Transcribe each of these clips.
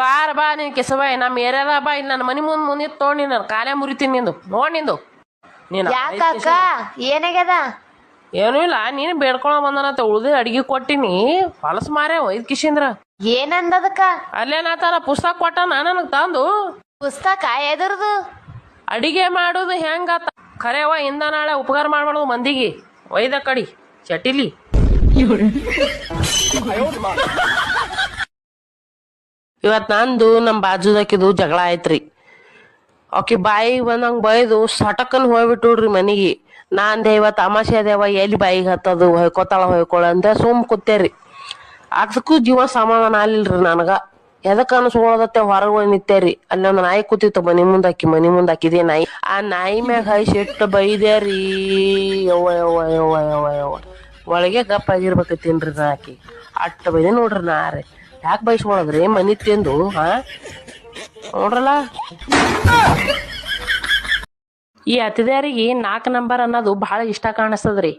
ಬಾರ ಬಾ ನೀನ್ ಕಿಸಬಾಯ್ ನಮ್ಮ ಏರಿಯಾದ ಬಾ ಇಲ್ಲಿ ನನ್ನ ಮನೆ ಮುಂದೆ ಮುಂದೆ ತೊಗೊಂಡು ನಾನು ಕಾಲೇ ಮುರಿತೀನಿ ನಿಂದು ನೋಡ್ ನಿಂದು. ನೀನು ಏನಾಗ್ಯದ? ಏನೂ ಇಲ್ಲ ನೀನು ಬೇಡ್ಕೊಳ ಬಂದನಂತ ಉಳ್ದು ಅಡಿಗೆ ಕೊಟ್ಟಿನಿ ಹೊಲಸು ಮಾರೇ ಒಯ್ದು ಕಿಶಿಂದ್ರ ಏನಂದದಕ್ಕ? ಅಲ್ಲೇನಾತಾನ ಪುಸ್ತಕ ಕೊಟ್ಟಾನ ನನಗೆ ತಂದು. ಪುಸ್ತಕ ಎದುರ್ದು? ಅಡಿಗೆ ಮಾಡೋದು ಹೆಂಗಾತ ಖರೇವ ಇಂದ ನಾಳೆ ಉಪಕಾರ ಮಾಡ್ಬಾರ್ದು ಮಂದಿಗೆ. ಒಯ್ದ ಕಡಿ ಚಟಿಲಿ. ಇವತ್ತು ನಂದು ನಮ್ಮ ಬಾಜುದಾಕಿದು ಜಗಳ ಆಯ್ತ್ರಿ. ಆಕೆ ಬಾಯಿಗೆ ಬಂದಂಗೆ ಬೈದು ಸಟಕನ್ ಹೋಗ್ಬಿಟ್ಟುಡ್ರಿ ಮನೆಗೆ. ನಾ ಅಂದೆ ಇವತ್ತು ಅಮಾಸೆ ಅದೇವ ಎಲ್ಲಿ ಬಾಯಿಗೆ ಹತ್ತದು, ಹೊಯ್ಕೋತಾಳ ಹೊಯ್ಕೊಳ ಅಂತ ಸುಮ್ ಕೂತೇರಿ. ಅದಕ್ಕೂ ಜೀವ ಸಮಾಧಾನ ಆಗ್ಲಿಲ್ರಿ ನನಗ. ಎದಕ್ಕೆ ಅನ್ಸ್ಕೊಳದತ್ತೆ ಹೊರಗೆ ನಿತ್ತೇರಿ ಅಲ್ಲಿ ಒಂದು ನಾಯಿ ಕೂತಿತ್ತು ಮನಿ ಮುಂದೆ ಹಾಕಿ ಮನಿ ಮುಂದೆ ಹಾಕಿದೆ ನಾಯಿ. ಆ ನಾಯಿ ಮ್ಯಾಗ ಹೈ ಸಿಟ್ಟು ಬೈದೇರಿ ಯವ್ವ ಯವ್ವ ಯವ್ವ ಯವ್ವ ಯವ್ವ. ಒಳಗೆ ಗಪ್ಪ ಆಗಿರ್ಬೇಕತ್ತೀನ್ರಿ ನಾ ಅಟ್ಟ ಬೈದೆ ನೋಡ್ರಿ ನಾ ರೀ ಯಾಕೆ ಬಯಸ್ಕೊಳದ್ರಿ ಮನಿ ತಿಂದು ಹಾ? ನೋಡ್ರಲ್ಲ? ಈ ಅತಿಥಿಯರಿಗೆ ನಾಲ್ಕು ನಂಬರ್ ಅನ್ನೋದು ಬಹಳ ಇಷ್ಟ ಕಾಣಿಸ್ತದ್ರಿ.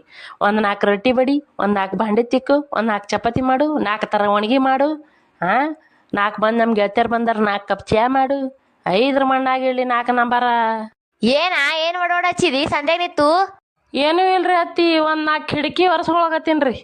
ಒಂದು ನಾಲ್ಕು ರೊಟ್ಟಿ ಬಡಿ ಒಂದು ನಾಲ್ಕು ಭಾಂಡೆ ತಿಕ್ಕು ಒಂದು ನಾಲ್ಕು ಚಪಾತಿ ಮಾಡು ನಾಲ್ಕು ಥರ ಒಣಗಿ ಮಾಡು ಹಾಂ? ನಾಲ್ಕು ಬಂದು ನಮ್ಮ ಗೆಳತಿಯರು ಬಂದಾರ ನಾಲ್ಕು ಕಪ್ ಚಾ ಮಾಡು. ಐದ್ರ ಮಣ್ಣಾಗ ಹೇಳಿ ನಾಲ್ಕು ನಂಬರ. ಏನ ಏನ್ ಓಡೋಡ ಸಂಜೆ ನಿತ್ತು ಏನೂ ಇಲ್ರಿ ಅತ್ತಿ ಒಂದ್ ನಾಲ್ಕು ಕಿಟಕಿ ಒರೆಸ್ಕೊಳಕತ್ತೀನಿ ರೀ.